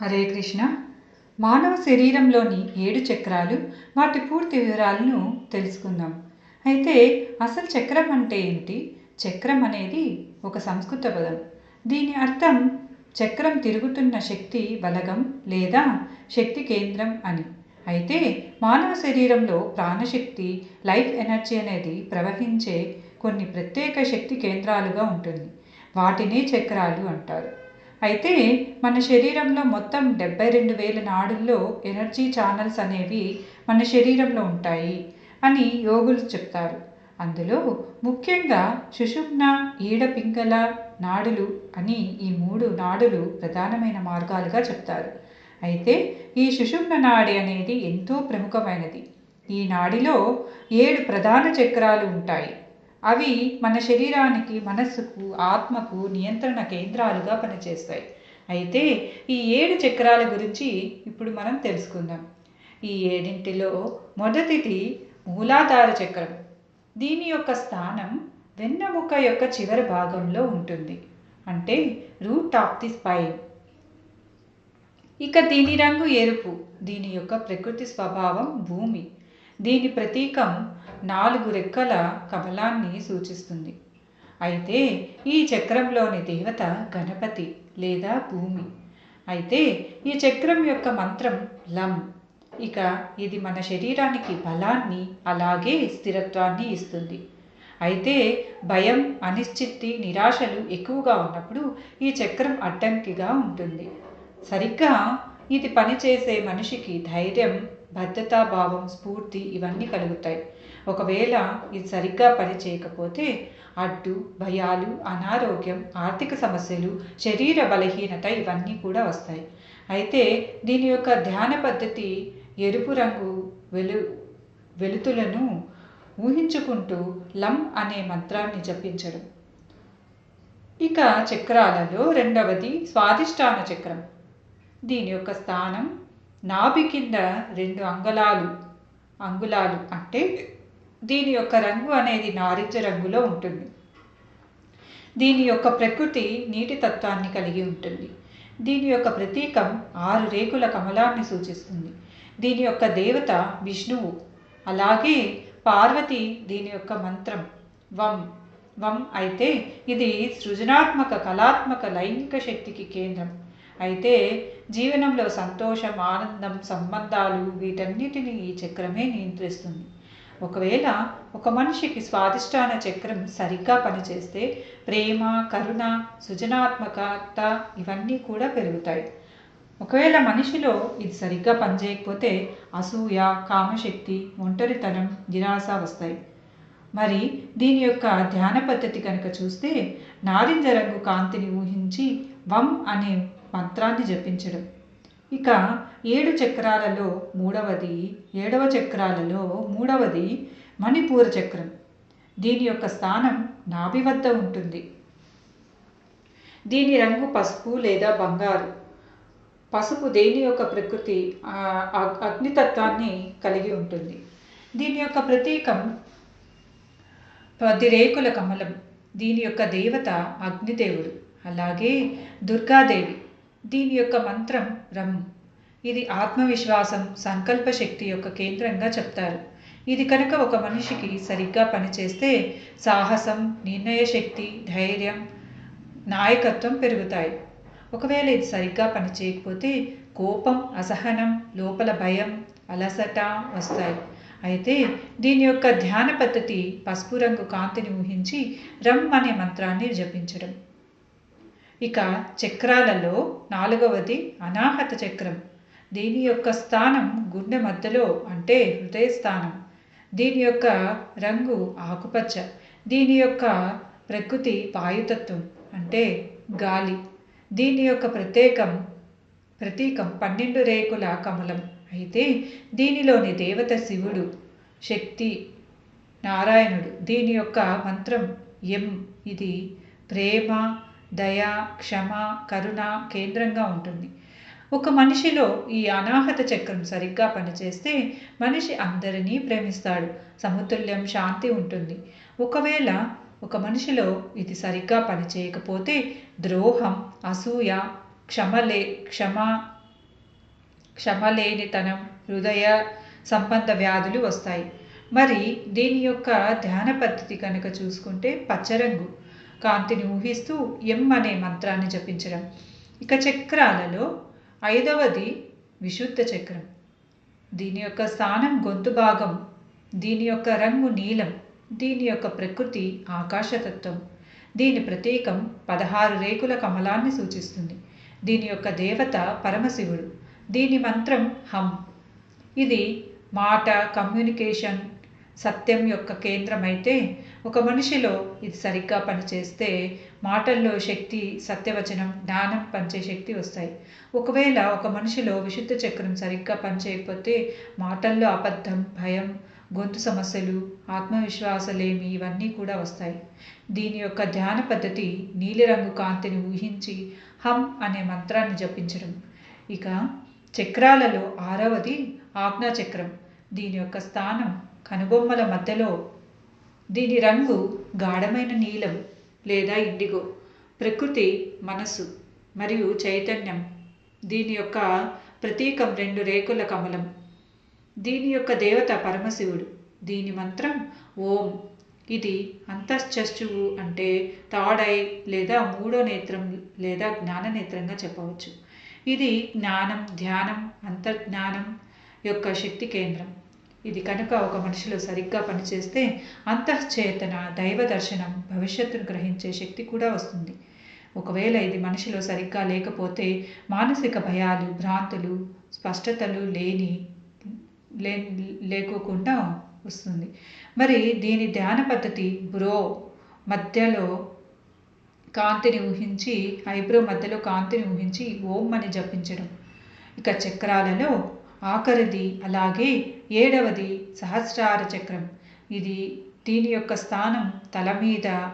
హరే కృష్ణ. మానవ శరీరంలోని ఏడు చక్రాలు వాటి పూర్తి వివరాలను తెలుసుకుందాం. అయితే అసలు చక్రం అంటే ఏంటి? చక్రం అనేది ఒక సంస్కృత పదం. దీని అర్థం చక్రం తిరుగుతున్న శక్తి బలగం లేదా శక్తి కేంద్రం అని. అయితే మానవ శరీరంలో ప్రాణశక్తి లైఫ్ ఎనర్జీ అనేది ప్రవహించే కొన్ని ప్రత్యేక శక్తి కేంద్రాలుగా ఉంటుంది. వాటినే చక్రాలు అంటారు. అయితే మన శరీరంలో మొత్తం డెబ్బై రెండు వేల నాడుల్లో ఎనర్జీ ఛానల్స్ అనేవి మన శరీరంలో ఉంటాయి అని యోగులు చెప్తారు. అందులో ముఖ్యంగా సుషుమ్న ఈడ పింగళ నాడులు అని ఈ మూడు నాడులు ప్రధానమైన మార్గాలుగా చెప్తారు. అయితే ఈ సుషుమ్న నాడి అనేది ఎంతో ప్రముఖమైనది. ఈ నాడిలో ఏడు ప్రధాన చక్రాలు ఉంటాయి. అవి మన శరీరానికి మనస్సుకు ఆత్మకు నియంత్రణ కేంద్రాలుగా పనిచేస్తాయి. అయితే ఈ ఏడు చక్రాల గురించి ఇప్పుడు మనం తెలుసుకుందాం. ఈ ఏడింటిలో మొదటిది మూలాధార చక్రం. దీని యొక్క స్థానం వెన్నెముక యొక్క చివరి భాగంలో ఉంటుంది. అంటే రూట్ ఆఫ్ ది స్పైన్. ఇక దీని రంగు ఎరుపు. దీని యొక్క ప్రకృతి స్వభావం భూమి. దీని ప్రతీకం నాలుగు రెక్కల కమలాన్ని సూచిస్తుంది. అయితే ఈ చక్రంలోని దేవత గణపతి లేదా భూమి. అయితే ఈ చక్రం యొక్క మంత్రం లం. ఇక ఇది మన శరీరానికి బలాన్ని అలాగే స్థిరత్వాన్ని ఇస్తుంది. అయితే భయం అనిశ్చితి నిరాశలు ఎక్కువగా ఉన్నప్పుడు ఈ చక్రం అడ్డంకిగా ఉంటుంది. సరిగ్గా ఇది పనిచేసే మనిషికి ధైర్యం భద్రతాభావం స్ఫూర్తి ఇవన్నీ కలుగుతాయి. ఒకవేళ ఇది సరిగ్గా పనిచేయకపోతే అడ్డు భయాలు అనారోగ్యం ఆర్థిక సమస్యలు శరీర బలహీనత ఇవన్నీ కూడా వస్తాయి. అయితే దీని యొక్క ధ్యాన పద్ధతి ఎరుపు రంగు వెలు వెలుతులను ఊహించుకుంటూ లం అనే మంత్రాన్ని జపించడం. ఇక చక్రాలలో రెండవది స్వాదిష్టాన చక్రం. దీని యొక్క స్థానం నాభి కింద రెండు అంగుళాలు అంగుళాలు అంటే దీని యొక్క రంగు అనేది నారింజ రంగులో ఉంటుంది. దీని యొక్క ప్రకృతి నీటి తత్వాన్ని కలిగి ఉంటుంది. దీని యొక్క ప్రతీకం ఆరు రేకుల కమలాన్ని సూచిస్తుంది. దీని యొక్క దేవత విష్ణువు అలాగే పార్వతి దీని యొక్క మంత్రం వం వం అయితే ఇది సృజనాత్మక కళాత్మక లైంగిక శక్తికి కేంద్రం. అయితే జీవనంలో సంతోషం ఆనందం సంబంధాలు వీటన్నిటిని ఈ చక్రమే నియంత్రిస్తుంది. ఒకవేళ ఒక మనిషికి స్వాదిష్టాన చక్రం సరిగ్గా పనిచేస్తే ప్రేమ కరుణ సృజనాత్మకత ఇవన్నీ కూడా పెరుగుతాయి. ఒకవేళ మనిషిలో ఇది సరిగ్గా పనిచేయకపోతే అసూయ కామశక్తి ఒంటరితనం నిరాశ వస్తాయి. మరి దీని యొక్క ధ్యాన పద్ధతి కనుక చూస్తే నారింజ రంగు కాంతిని ఊహించి వం అనే మంత్రాన్ని జపించడం. ఇక ఏడు చక్రాలలో మూడవది ఏడవ చక్రాలలో మూడవది మణిపూర చక్రం. దీని యొక్క స్థానం నాభి వద్ద ఉంటుంది. దీని రంగు పసుపు లేదా బంగారు. పసుపు దేని యొక్క ప్రకృతి అగ్నితత్వాన్ని కలిగి ఉంటుంది. దీని యొక్క ప్రతీకం పది రేకుల కమలం. దీని యొక్క దేవత అగ్నిదేవుడు. అలాగే దుర్గాదేవి. దీని యొక్క మంత్రం రమ్ ఇది ఆత్మవిశ్వాసం సంకల్ప శక్తి యొక్క కేంద్రంగా చెప్తారు. ఇది కనుక ఒక మనిషికి సరిగ్గా పనిచేస్తే సాహసం నిర్ణయ శక్తి ధైర్యం నాయకత్వం పెరుగుతాయి. ఒకవేళ ఇది సరిగ్గా పనిచేయకపోతే కోపం అసహనం లోపల భయం అలసట వస్తాయి. అయితే దీని యొక్క ధ్యాన పద్ధతి పసుపు రంగు కాంతిని ఊహించి రమ్ అనే మంత్రాన్ని జపించడం. ఇక చక్రాలలో నాలుగవది అనాహత చక్రం. దీని యొక్క స్థానం గుండె మధ్యలో అంటే హృదయ స్థానం దీని యొక్క రంగు ఆకుపచ్చ. దీని యొక్క ప్రకృతి వాయుతత్వం అంటే గాలి. దీని యొక్క ప్రత్యేకం ప్రతీకం పన్నెండు రేకుల కమలం. అయితే దీనిలోని దేవత శివుడు శక్తి నారాయణుడు. దీని యొక్క మంత్రం ఎం? ఇది ప్రేమ దయ క్షమ కరుణ కేంద్రంగా ఉంటుంది. ఒక మనిషిలో ఈ అనాహత చక్రం సరిగ్గా పనిచేస్తే మనిషి అందరినీ ప్రేమిస్తాడు. సమతుల్యం శాంతి ఉంటుంది. ఒకవేళ ఒక మనిషిలో ఇది సరిగ్గా పనిచేయకపోతే ద్రోహం అసూయ క్షమలే క్షమ క్షమలేనితనం హృదయ సంబంధ వ్యాధులు వస్తాయి. మరి దీని యొక్క ధ్యాన పద్ధతి కనుక చూసుకుంటే పచ్చరంగు. కాంతిని ఊహిస్తూ ఎం అనే మంత్రాన్ని జపించడం. ఇక చక్రాలలో ఐదవది విశుద్ధ చక్రం. దీని యొక్క స్థానం గొంతు భాగం దీని యొక్క రంగు నీలం దీని యొక్క ప్రకృతి ఆకాశతత్వం. దీని ప్రతీకం పదహారు రేకుల కమలాన్ని సూచిస్తుంది. దీని యొక్క దేవత పరమశివుడు. దీని మంత్రం హం. ఇది మాట కమ్యూనికేషన్ సత్యం యొక్క కేంద్రం అయితే ఒక మనిషిలో ఇది సరిగ్గా పనిచేస్తే మాటల్లో శక్తి సత్యవచనం జ్ఞానం పంచే శక్తి వస్తాయి. ఒకవేళ ఒక మనిషిలో విశుద్ధ చక్రం సరిగ్గా పనిచేయకపోతే మాటల్లో అబద్ధం భయం గొంతు సమస్యలు ఆత్మవిశ్వాసలేమి ఇవన్నీ కూడా వస్తాయి. దీని యొక్క ధ్యాన పద్ధతి నీలిరంగు కాంతిని ఊహించి హం అనే మంత్రాన్ని జపించడం. ఇక చక్రాలలో ఆరవది ఆజ్ఞా చక్రం దీని యొక్క స్థానం కనుబొమ్మల మధ్యలో దీని రంగు గాఢమైన నీలం లేదా ఇండిగో. ప్రకృతి మనస్సు మరియు చైతన్యం. దీని యొక్క ప్రతీకం రెండు రేకుల కమలం. దీని యొక్క దేవత పరమశివుడు. దీని మంత్రం ఓం. ఇది అంతశ్చష్టువు అంటే తాడై లేదా మూడో నేత్రం లేదా జ్ఞాన నేత్రంగా చెప్పవచ్చు. ఇది జ్ఞానం ధ్యానం అంతర్జ్ఞానం యొక్క శక్తి కేంద్రం. ఇది కనుక ఒక మనిషిలో సరిగ్గా పనిచేస్తే అంతఃచేతన దైవ దర్శనం భవిష్యత్తును గ్రహించే శక్తి కూడా వస్తుంది. ఒకవేళ ఇది మనిషిలో సరిగ్గా లేకపోతే మానసిక భయాలు భ్రాంతులు స్పష్టతలు లేని లే లేకోకుండా వస్తుంది. మరి దీని ధ్యాన పద్ధతి బ్రో మధ్యలో కాంతిని ఊహించి ఐబ్రో మధ్యలో కాంతిని ఊహించి ఓం అని జపించడం. ఇక చక్రాలలో ఆఖరిది అలాగే ఏడవది సహస్రార చక్రం. ఇది దీని యొక్క స్థానం తల మీద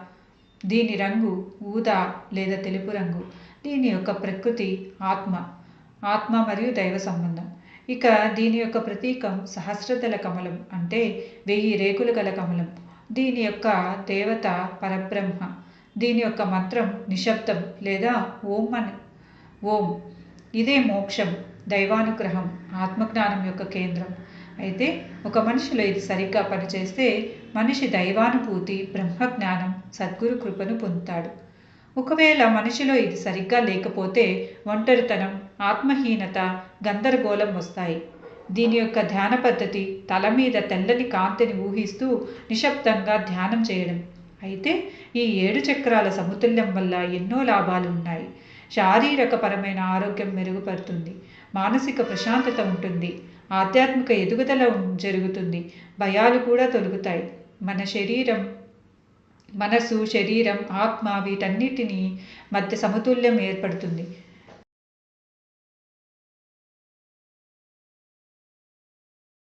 దీని రంగు ఊదా లేదా తెలుపు రంగు. దీని యొక్క ప్రకృతి ఆత్మ ఆత్మ మరియు దైవ సంబంధం. ఇక దీని యొక్క ప్రతీకం సహస్రతల కమలం అంటే వెయ్యి రేకులు గల కమలం. దీని యొక్క దేవత పరబ్రహ్మ. దీని యొక్క మంత్రం నిశ్శబ్దం లేదా ఓం అని ఓం. ఇదే మోక్షం. దైవానుగ్రహం ఆత్మజ్ఞానం యొక్క కేంద్రం. అయితే ఒక మనిషిలో ఇది సరిగ్గా పనిచేస్తే మనిషి దైవానుభూతి బ్రహ్మజ్ఞానం సద్గురు కృపను పొందుతాడు. ఒకవేళ మనిషిలో ఇది సరిగ్గా లేకపోతే ఒంటరితనం ఆత్మహీనత గందరగోళం వస్తాయి. దీని యొక్క ధ్యాన పద్ధతి తల మీద తెల్లని కాంతిని ఊహిస్తూ నిశ్శబ్దంగా ధ్యానం చేయడం. అయితే ఈ ఏడు చక్రాల సమతుల్యం వల్ల ఎన్నో లాభాలు ఉన్నాయి శారీరకపరమైన ఆరోగ్యం మెరుగుపడుతుంది. మానసిక ప్రశాంతత ఉంటుంది. ఆధ్యాత్మిక ఎదుగుదల జరుగుతుంది. భయాలు కూడా తొలుగుతాయి. మన శరీరం మనసు శరీరం ఆత్మ వీటన్నిటినీ మధ్య సమతుల్యం ఏర్పడుతుంది.